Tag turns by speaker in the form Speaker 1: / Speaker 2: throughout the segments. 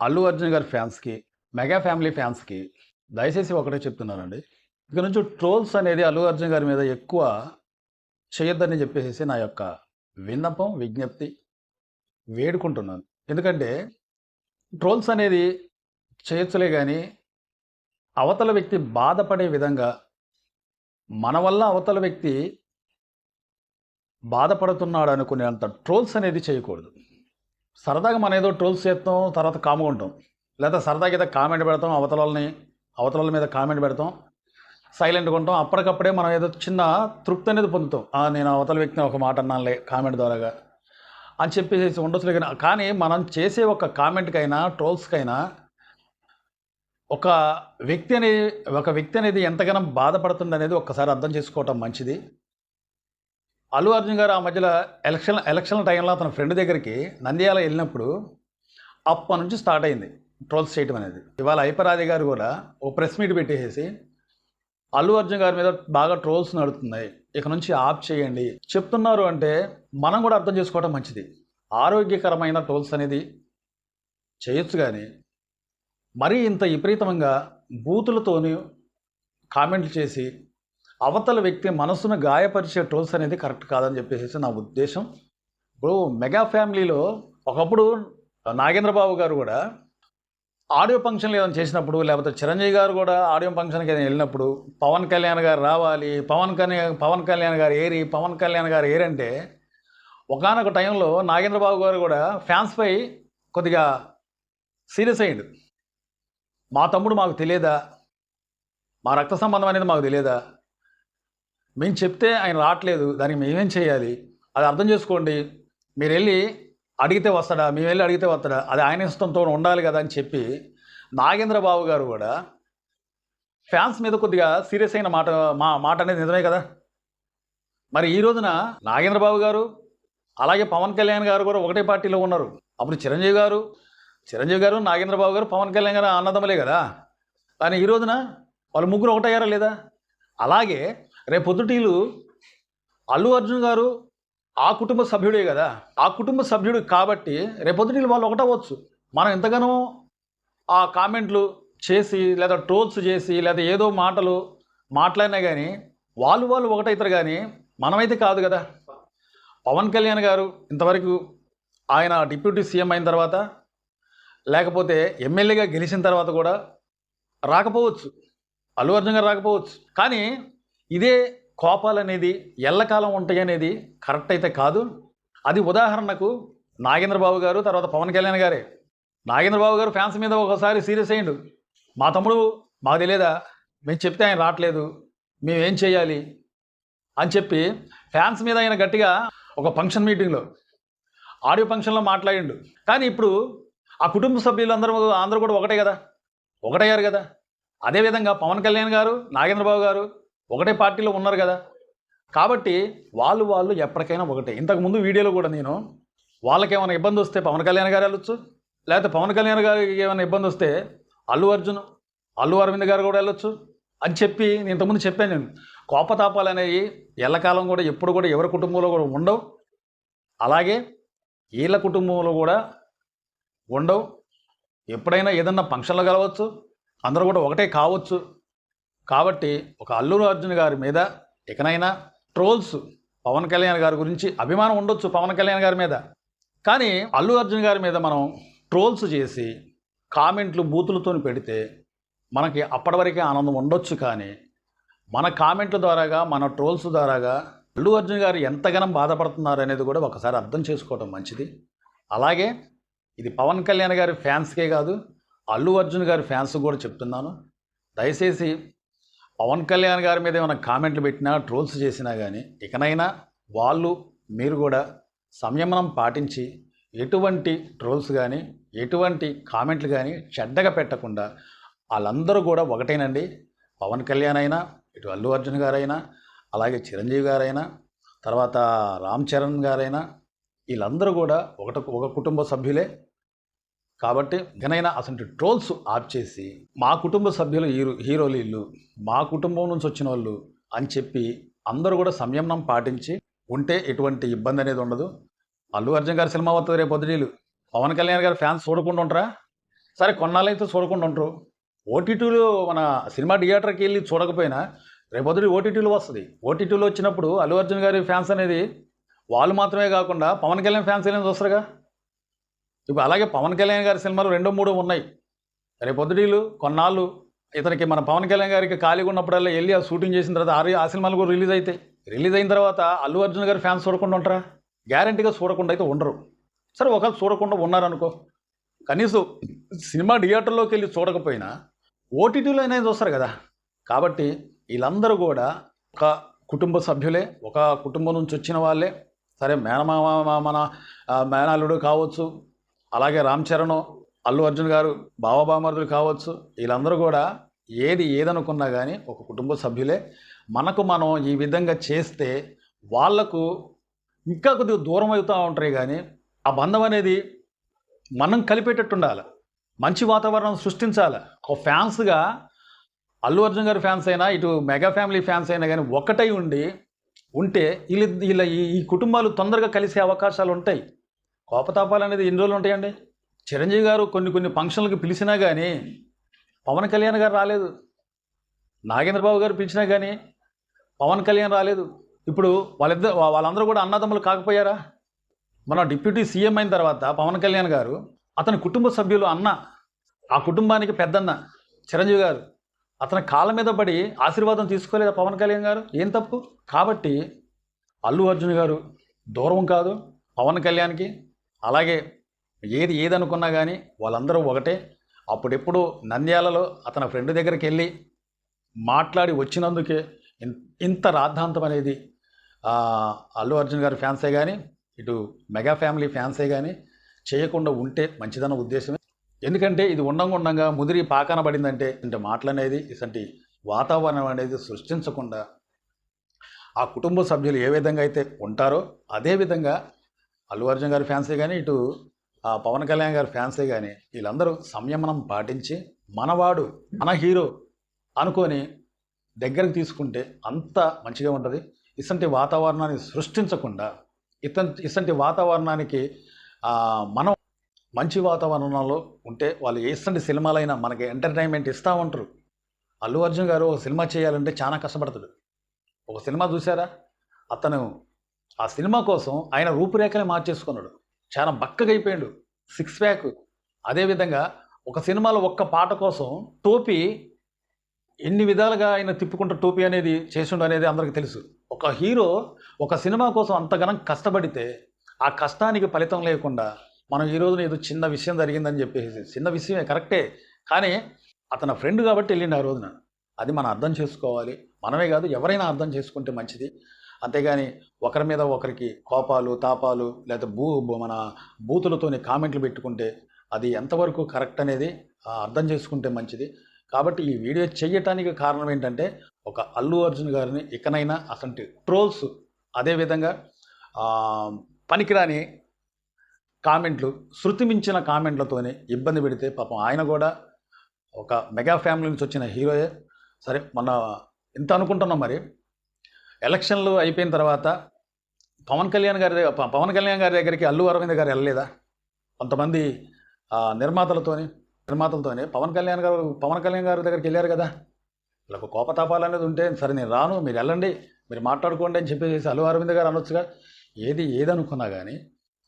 Speaker 1: అల్లు అర్జున్ గారి ఫ్యాన్స్కి mega family ఫ్యాన్స్కి దయచేసి ఒకటే చెప్తున్నానండి. ఇక నుంచి ట్రోల్స్ అనేది అల్లు అర్జున్ గారి మీద ఎక్కువ చేయొద్దని చెప్పేసి నా యొక్క విన్నపం విజ్ఞప్తి వేడుకుంటున్నాను. ఎందుకంటే ట్రోల్స్ అనేది చేయొచ్చులే కానీ అవతల వ్యక్తి బాధపడే విధంగా మన వల్ల అవతల వ్యక్తి బాధపడుతున్నాడు అనుకునేంత ట్రోల్స్ అనేది చేయకూడదు. సరదాగా మనం ఏదో ట్రోల్స్ చేస్తాం తర్వాత కాముగా ఉంటాం. లేదా సరదాగా ఏదో కామెంట్ పెడతాం అవతలని అవతల మీద కామెంట్ పెడతాం సైలెంట్గా ఉంటాం. అప్పటికప్పుడే మనం ఏదో చిన్న తృప్తి అనేది పొందుతాం. నేను అవతల వ్యక్తిని ఒక మాట అన్నానులే కామెంట్ ద్వారాగా అని చెప్పేసి ఉండొచ్చు కానీ కానీ మనం చేసే ఒక కామెంట్కైనా ట్రోల్స్కైనా ఒక వ్యక్తి అనే ఒక వ్యక్తి అనేది ఎంతగానో బాధపడుతుంది అనేది ఒక్కసారి అర్థం చేసుకోవటం మంచిది. అల్లు అర్జున్ గారు ఆ మధ్యలో ఎలక్షన్ ఎలక్షన్ టైంలో అతని ఫ్రెండ్ దగ్గరికి నంద్యాల వెళ్ళినప్పుడు అప్పటి నుంచి స్టార్ట్ అయింది ట్రోల్స్ చేయటం అనేది. ఇవాళ ఐపరాది గారు కూడా ఓ ప్రెస్ మీట్ పెట్టేసి అల్లు అర్జున్ గారి మీద బాగా ట్రోల్స్ నడుస్తున్నాయి ఇక నుంచి ఆఫ్ చేయండి. చెప్తున్నారు అంటే మనం కూడా అర్థం చేసుకోవడం మంచిది. ఆరోగ్యకరమైన ట్రోల్స్ అనేది చేయొచ్చు కానీ మరీ ఇంత విపరీతంగా బూతులతోని కామెంట్లు చేసి అవతల వ్యక్తి మనసును గాయపరిచే ట్రోల్స్ అనేది కరెక్ట్ కాదని చెప్పేసి నా ఉద్దేశం. ఇప్పుడు మెగా ఫ్యామిలీలో ఒకప్పుడు నాగేంద్రబాబు గారు కూడా ఆడియో ఫంక్షన్లు ఏదైనా చేసినప్పుడు లేకపోతే చిరంజీవి గారు కూడా ఆడియో ఫంక్షన్కి ఏదైనా వెళ్ళినప్పుడు పవన్ కళ్యాణ్ గారు రావాలి పవన్ కళ్యాణ్ పవన్ కళ్యాణ్ గారు ఏరి పవన్ కళ్యాణ్ గారు ఏరంటే ఒకనొక టైంలో నాగేంద్రబాబు గారు కూడా ఫ్యాన్స్పై కొద్దిగా సీరియస్ అయ్యిండు. మా తమ్ముడు మాకు తెలియదా? మా రక్త సంబంధం అనేది మాకు తెలియదా? మేము చెప్తే ఆయన రావట్లేదు దానికి మేమేం చేయాలి? అది అర్థం చేసుకోండి. మీరు వెళ్ళి అడిగితే వస్తాడా? మేము వెళ్ళి అడిగితే వస్తాడా? అది ఆయన ఇష్టంతో ఉండాలి కదా అని చెప్పి నాగేంద్ర బాబు గారు కూడా ఫ్యాన్స్ మీద కొద్దిగా సీరియస్ అయిన మాట మా మాట అనేది నిజమే కదా? మరి ఈ రోజున నాగేంద్ర బాబు గారు అలాగే పవన్ కళ్యాణ్ గారు కూడా ఒకటే పార్టీలో ఉన్నారు. అప్పుడు చిరంజీవి గారు చిరంజీవి గారు నాగేంద్ర బాబు గారు పవన్ కళ్యాణ్ గారు అన్నదమ్మలే కదా? కానీ ఈ రోజున వాళ్ళు ముగ్గురు ఒకటయ్యారా లేదా? అలాగే రేపొద్దుటీలు పొద్దుటీలు అల్లు అర్జున్ గారు ఆ కుటుంబ సభ్యుడే కదా. ఆ కుటుంబ సభ్యుడు కాబట్టి రేపొద్దుటీలు వాళ్ళు ఒకటవచ్చు మనం ఎంతగానో ఆ కామెంట్లు చేసి లేదా ట్రోల్స్ చేసి లేదా ఏదో మాటలు మాట్లాడినా కానీ వాళ్ళు వాళ్ళు ఒకటవుతారు కానీ మనమైతే కాదు కదా. పవన్ కళ్యాణ్ గారు ఇంతవరకు ఆయన డిప్యూటీ సీఎం అయిన తర్వాత లేకపోతే ఎమ్మెల్యేగా గెలిచిన తర్వాత కూడా రాకపోవచ్చు. అల్లు అర్జున్ గారు రాకపోవచ్చు. కానీ ఇదే కోపాలు అనేది ఎల్లకాలం ఉంటాయి అనేది కరెక్ట్ అయితే కాదు. అది ఉదాహరణకు నాగేంద్ర బాబు గారు తర్వాత పవన్ కళ్యాణ్ గారే. నాగేంద్ర బాబు గారు ఫ్యాన్స్ మీద ఒకసారి సీరియస్ అయ్యిండు. మా తమ్ముడు మాకు తెలియదా? మేము చెప్తే ఆయన రావట్లేదు. మేమేం చేయాలి? అని చెప్పి ఫ్యాన్స్ మీద ఆయన గట్టిగా ఒక ఫంక్షన్ మీటింగ్లో ఆడియో ఫంక్షన్లో మాట్లాడిండు. కానీ ఇప్పుడు ఆ కుటుంబ సభ్యులందరూ అందరూ కూడా ఒకటే కదా? ఒకటయ్యారు కదా? అదేవిధంగా పవన్ కళ్యాణ్ గారు నాగేంద్రబాబు గారు ఒకటే పార్టీలో ఉన్నారు కదా. కాబట్టి వాళ్ళు వాళ్ళు ఎప్పటికైనా ఒకటే. ఇంతకుముందు వీడియోలో కూడా నేను వాళ్ళకి ఏమైనా ఇబ్బంది వస్తే పవన్ కళ్యాణ్ గారు వెళ్ళొచ్చు లేకపోతే పవన్ కళ్యాణ్ గారికి ఏమైనా ఇబ్బంది వస్తే అల్లు అర్జున్ అల్లు అరవింద్ గారు కూడా వెళ్ళొచ్చు అని చెప్పి నేను ఇంతకుముందు చెప్పాను నేను. కోపతాపాలు అనేవి ఎల్లకాలం కూడా ఎప్పుడు కూడా ఎవరి కుటుంబంలో కూడా ఉండవు. అలాగే వీళ్ళ కుటుంబంలో కూడా ఉండవు. ఎప్పుడైనా ఏదన్నా ఫంక్షన్లో కలవచ్చు అందరూ కూడా ఒకటే కావచ్చు. కాబట్టి ఒక అల్లు అర్జున్ గారి మీద ఇకనైనా ట్రోల్స్ పవన్ కళ్యాణ్ గారి గురించి అభిమానం ఉండొచ్చు పవన్ కళ్యాణ్ గారి మీద. కానీ అల్లు అర్జున్ గారి మీద మనం ట్రోల్స్ చేసి కామెంట్లు బూతులతో పెడితే మనకి అప్పటివరకే ఆనందం ఉండొచ్చు కానీ మన కామెంట్ల ద్వారాగా మన ట్రోల్స్ ద్వారాగా అల్లు అర్జున్ గారు ఎంతగానం బాధపడుతున్నారు అనేది కూడా ఒకసారి అర్థం చేసుకోవడం మంచిది. అలాగే ఇది పవన్ కళ్యాణ్ గారి ఫ్యాన్స్కే కాదు అల్లు అర్జున్ గారి ఫ్యాన్స్ కూడా చెప్తున్నాను. దయచేసి పవన్ కళ్యాణ్ గారి మీద ఏమైనా కామెంట్లు పెట్టినా ట్రోల్స్ చేసినా కానీ ఇకనైనా వాళ్ళు మీరు కూడా సంయమనం పాటించి ఎటువంటి ట్రోల్స్ కానీ ఎటువంటి కామెంట్లు కానీ చెడ్డగా పెట్టకుండా వాళ్ళందరూ కూడా ఒకటేనండి. పవన్ కళ్యాణ్ అయినా ఇటు అల్లు అర్జున్ గారైనా అలాగే చిరంజీవి గారైనా తర్వాత రామ్ చరణ్ గారైనా వీళ్ళందరూ కూడా ఒకట ఒక కుటుంబ సభ్యులే. కాబట్టి ఇకనైనా అసలు ట్రోల్స్ ఆఫ్ చేసి మా కుటుంబ సభ్యులు హీరో హీరోలు ఇల్లు మా కుటుంబం నుంచి వచ్చిన వాళ్ళు అని చెప్పి అందరూ కూడా సంయమనం పాటించి ఉంటే ఎటువంటి ఇబ్బంది అనేది ఉండదు. అల్లు అర్జున్ గారి సినిమా వస్తుంది రేపు పొద్దునీళ్ళు పవన్ కళ్యాణ్ గారి ఫ్యాన్స్ చూడకుండా ఉంటారా? సరే కొన్నాళ్ళు అయితే చూడకుండా ఉంటారు. ఓటీటీలో మన సినిమా థియేటర్కి వెళ్ళి చూడకపోయినా రేపొద్దుటి ఓటీటీలో వస్తుంది. ఓటీటీలో వచ్చినప్పుడు అల్లు అర్జున్ గారి ఫ్యాన్స్ అనేది వాళ్ళు మాత్రమే కాకుండా పవన్ కళ్యాణ్ ఫ్యాన్స్ ఏమైనా చూస్తారుగా. ఇప్పుడు అలాగే పవన్ కళ్యాణ్ గారి సినిమాలు రెండో మూడో ఉన్నాయి. రేపొద్దుటీలు కొన్నాళ్ళు ఇతనికి మన పవన్ కళ్యాణ్ గారికి ఖాళీగా ఉన్నప్పుడల్లా వెళ్ళి ఆ షూటింగ్ చేసిన తర్వాత ఆ ఆ సినిమాలు కూడా రిలీజ్ అవుతాయి రిలీజ్ అయిన తర్వాత అల్లు అర్జున్ గారి ఫ్యాన్స్ చూడకుండా ఉంటారా? గ్యారంటీగా చూడకుండా అయితే ఉండరు. సరే ఒకవేళ చూడకుండా ఉన్నారనుకో కనీసం సినిమా థియేటర్లోకి వెళ్ళి చూడకపోయినా ఓటీటీలో అయినా చూస్తారు కదా. కాబట్టి వీళ్ళందరూ కూడా ఒక కుటుంబ సభ్యులే ఒక కుటుంబం నుంచి వచ్చిన వాళ్ళే. సరే మేనమామ మా- మన మేనాలుడు కావచ్చు అలాగే రామ్ చరణ్ అల్లు అర్జున్ గారు బావబామరుదులు కావచ్చు వీళ్ళందరూ కూడా ఏది ఏదనుకున్నా కానీ ఒక కుటుంబ సభ్యులే. మనకు మనం ఈ విధంగా చేస్తే వాళ్ళకు ఇంకా కొద్దిగా దూరం అవుతూ ఉంటాయి కానీ ఆ బంధం అనేది మనం కలిపేటట్టు ఉండాలి మంచి వాతావరణం సృష్టించాలి. ఒక ఫ్యాన్స్గా అల్లు అర్జున్ గారి ఫ్యాన్స్ అయినా ఇటు మెగా ఫ్యామిలీ ఫ్యాన్స్ అయినా కానీ ఒకటై ఉండి ఉంటే వీళ్ళ వీళ్ళ ఈ కుటుంబాలు తొందరగా కలిసే అవకాశాలు ఉంటాయి కోపతాపాలు అనేది ఎన్ని రోజులు ఉంటాయండి? చిరంజీవి గారు కొన్ని కొన్ని ఫంక్షన్లకు పిలిచినా కానీ పవన్ కళ్యాణ్ గారు రాలేదు. నాగేంద్రబాబు గారు పిలిచినా కానీ పవన్ కళ్యాణ్ రాలేదు. ఇప్పుడు వాళ్ళిద్దరు వాళ్ళందరూ కూడా అన్నదమ్ములు కాకపోయారా? మన డిప్యూటీ సీఎం అయిన తర్వాత పవన్ కళ్యాణ్ గారు అతని కుటుంబ సభ్యులు అన్న ఆ కుటుంబానికి పెద్దన్న చిరంజీవి గారు అతని కాళ్ళ మీద పడి ఆశీర్వాదం తీసుకోలేదా పవన్ కళ్యాణ్ గారు? ఏం తప్పు? కాబట్టి అల్లు అర్జున్ గారు దూరం కాదు పవన్ కళ్యాణ్కి. అలాగే ఏది ఏదనుకున్నా కానీ వాళ్ళందరూ ఒకటే. అప్పుడెప్పుడు నంద్యాలలో అతని ఫ్రెండ్ దగ్గరికి వెళ్ళి మాట్లాడి వచ్చినందుకే ఇన్- ఇంత రాద్ధాంతం అనేది అల్లు అర్జున్ గారి ఫ్యాన్సే కానీ ఇటు మెగా ఫ్యామిలీ ఫ్యాన్సే కానీ చేయకుండా ఉంటే మంచిదన్న ఉద్దేశమే. ఎందుకంటే ఇది ఉండంగా ఉండంగా ముదిరి పాకాన పడిందంటే అంటే మాటలనేది ఇసంటి వాతావరణం అనేది సృష్టించకుండా ఆ కుటుంబ సభ్యులు ఏ విధంగా అయితే ఉంటారో అదే విధంగా అల్లు అర్జున్ గారి ఫ్యాన్సే కానీ ఇటు ఆ పవన్ కళ్యాణ్ గారి ఫ్యాన్సే కానీ వీళ్ళందరూ సంయమనం పాటించి మనవాడు మన హీరో అనుకొని దగ్గరకు తీసుకుంటే అంత మంచిగా ఉంటుంది. ఇసంటి వాతావరణాన్ని సృష్టించకుండా ఇత ఇసంటి వాతావరణానికి మనం మంచి వాతావరణంలో ఉంటే వాళ్ళు ఇసంటి సినిమాలైనా మనకి ఎంటర్టైన్మెంట్ ఇస్తూ ఉంటారు. అల్లు అర్జున్ గారు ఒక సినిమా చేయాలంటే చాలా కష్టపడతాడు. ఒక సినిమా చూసారా అతను ఆ సినిమా కోసం ఆయన రూపురేఖలే మార్చేసుకున్నాడు. చాలా బక్కగా అయిపోయాడు. సిక్స్ ప్యాక్ అదేవిధంగా ఒక సినిమాలో ఒక్క పాట కోసం టోపీ ఎన్ని విధాలుగా ఆయన తిప్పుకుంటూ టోపీ అనేది చేసిండు అనేది అందరికీ తెలుసు. ఒక హీరో ఒక సినిమా కోసం అంతగానం కష్టపడితే ఆ కష్టానికి ఫలితం లేకుండా మనం ఈ రోజున ఏదో చిన్న విషయం జరిగిందని చెప్పేసి చిన్న విషయమే కరెక్టే. కానీ అతని ఫ్రెండ్ కాబట్టి వెళ్ళిండు ఆ రోజున. అది మనం అర్థం చేసుకోవాలి. మనమే కాదు ఎవరైనా అర్థం చేసుకుంటే మంచిది. అంతేగాని ఒకరి మీద ఒకరికి కోపాలు తాపాలు లేదా భూ మన బూతులతోని కామెంట్లు పెట్టుకుంటే అది ఎంతవరకు కరెక్ట్ అనేది అర్థం చేసుకుంటే మంచిది. కాబట్టి ఈ వీడియో చేయటానికి కారణం ఏంటంటే ఒక అల్లు అర్జున్ గారిని ఇకనైనా అసంటి ట్రోల్స్ అదేవిధంగా పనికిరాని కామెంట్లు శృతి మించిన కామెంట్లతోనే ఇబ్బంది పెడితే పాపం ఆయన కూడా ఒక మెగా ఫ్యామిలీ నుంచి వచ్చిన హీరోయే. సరే మన ఇంత అనుకుంటున్నాం మరి. ఎలక్షన్లు అయిపోయిన తర్వాత పవన్ కళ్యాణ్ గారి పవన్ కళ్యాణ్ గారి దగ్గరికి అల్లు అరవింద్ గారు వెళ్ళలేదా? కొంతమంది నిర్మాతలతోని నిర్మాతలతోనే పవన్ కళ్యాణ్ గారు పవన్ కళ్యాణ్ గారి దగ్గరికి వెళ్ళారు కదా? ఇలా ఒక కోపతాపాలు అనేది ఉంటే సరే నేను రాను మీరు వెళ్ళండి మీరు మాట్లాడుకోండి అని చెప్పేసి అల్లు అరవింద్ గారు అనొచ్చుగా. ఏది ఏదనుకున్నా కానీ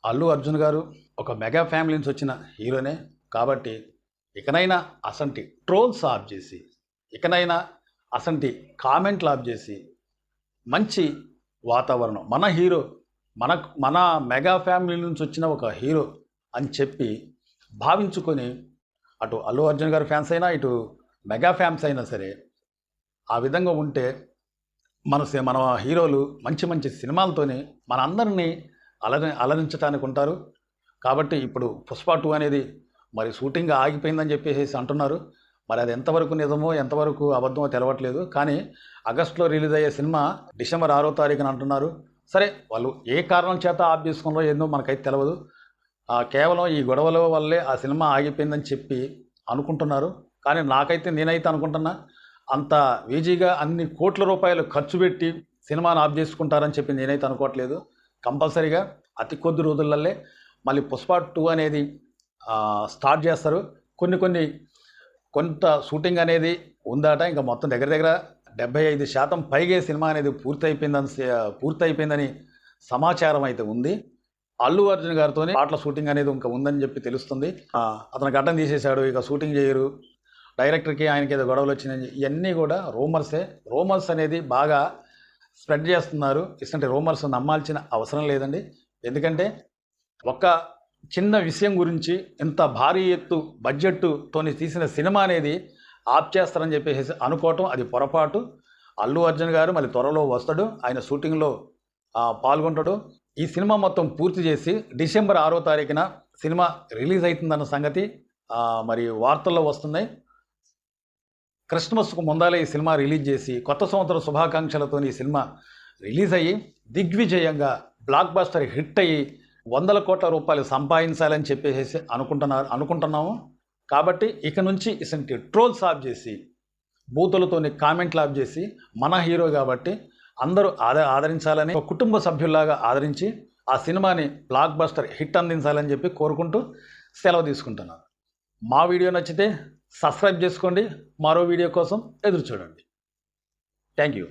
Speaker 1: అల్లు అర్జున్ గారు ఒక మెగా ఫ్యామిలీ నుంచి వచ్చిన హీరోనే కాబట్టి ఇకనైనా అసంటి ట్రోల్స్ ఆఫ్ చేసి ఇకనైనా అసంటి కామెంట్లు ఆఫ్ చేసి మంచి వాతావరణం. మన హీరో మన మన మెగా ఫ్యామిలీ నుంచి వచ్చిన ఒక హీరో అని చెప్పి భావించుకొని అటు అల్లు అర్జున్ గారి ఫ్యాన్స్ అయినా ఇటు మెగా ఫ్యాన్స్ అయినా సరే ఆ విధంగా ఉంటే మన మన హీరోలు మంచి మంచి సినిమాలతోనే మన అందరినీ అలరి అలరించడానికి ఉంటారు. కాబట్టి ఇప్పుడు పుష్ప టూ అనేది మరి షూటింగ్ ఆగిపోయిందని చెప్పేసి అంటున్నారు. మరి అది ఎంతవరకు నిజమో ఎంతవరకు అబద్ధమో తెలవట్లేదు. కానీ ఆగస్టులో రిలీజ్ అయ్యే సినిమా డిసెంబర్ ఆరో తారీఖున అంటున్నారు. సరే వాళ్ళు ఏ కారణం చేత ఆఫ్ చేసుకున్నారో ఏందో మనకైతే తెలియదు కేవలం ఈ గొడవల వల్లే ఆ సినిమా ఆగిపోయిందని చెప్పి అనుకుంటున్నారు. కానీ నాకైతే నేనైతే అనుకుంటున్నా అంత ఈజీగా అన్ని కోట్ల రూపాయలు ఖర్చు పెట్టి సినిమాను ఆఫ్ చేసుకుంటారని చెప్పి నేనైతే అనుకోవట్లేదు. కంపల్సరీగా అతి కొద్ది రోజులల్లే మళ్ళీ పుష్ప టూ అనేది స్టార్ట్ చేస్తారు. కొన్ని కొన్ని కొంత షూటింగ్ అనేది ఉందట. ఇంకా మొత్తం దగ్గర దగ్గర డెబ్బై ఐదు శాతం పైగే సినిమా అనేది పూర్తయిపోయిందని పూర్తయిపోయిందని సమాచారం అయితే ఉంది. అల్లు అర్జున్ గారితో పాటల షూటింగ్ అనేది ఇంకా ఉందని చెప్పి తెలుస్తుంది. అతను గడ్డం తీసేశాడు. ఇక షూటింగ్ చేయరు. డైరెక్టర్కి ఆయనకి ఏదో గొడవలు వచ్చినాయి. ఇవన్నీ కూడా రూమర్సే. రూమర్స్ అనేది బాగా స్ప్రెడ్ చేస్తున్నారు. ఇటువంటి రూమర్స్ నమ్మాల్సిన అవసరం లేదండి. ఎందుకంటే ఒక చిన్న విషయం గురించి ఇంత భారీ ఎత్తు బడ్జెట్తోని తీసిన సినిమా అనేది ఆప్ చేస్తారని చెప్పేసి అనుకోవటం అది పొరపాటు. అల్లు అర్జున్ గారు మళ్ళీ త్వరలో వస్తాడు ఆయన షూటింగ్లో పాల్గొంటాడు. ఈ సినిమా మొత్తం పూర్తి చేసి డిసెంబర్ ఆరో తారీఖున సినిమా రిలీజ్ అవుతుందన్న సంగతి మరి వార్తల్లో వస్తున్నాయి. క్రిస్మస్కు ముందాలే ఈ సినిమా రిలీజ్ చేసి కొత్త సంవత్సర శుభాకాంక్షలతో ఈ సినిమా రిలీజ్ అయ్యి దిగ్విజయంగా బ్లాక్ బాస్టర్ హిట్ అయ్యి వందల కోట్ల రూపాయలు సంపాదించాలని చెప్పేసి అనుకుంటున్నారు అనుకుంటున్నాము. కాబట్టి ఇక నుంచి ఇసంటి ట్రోల్స్ ఆఫ్ చేసి బూతులతోని కామెంట్లు ఆఫ్ చేసి మన హీరో కాబట్టి అందరూ ఆద ఆదరించాలని ఒక కుటుంబ సభ్యుల్లాగా ఆదరించి ఆ సినిమాని బ్లాక్ బస్టర్ హిట్ అందించాలని చెప్పి కోరుకుంటూ సెలవు తీసుకుంటున్నాను. మా వీడియో నచ్చితే సబ్స్క్రైబ్ చేసుకోండి. మరో వీడియో కోసం ఎదురు చూడండి. Thank you.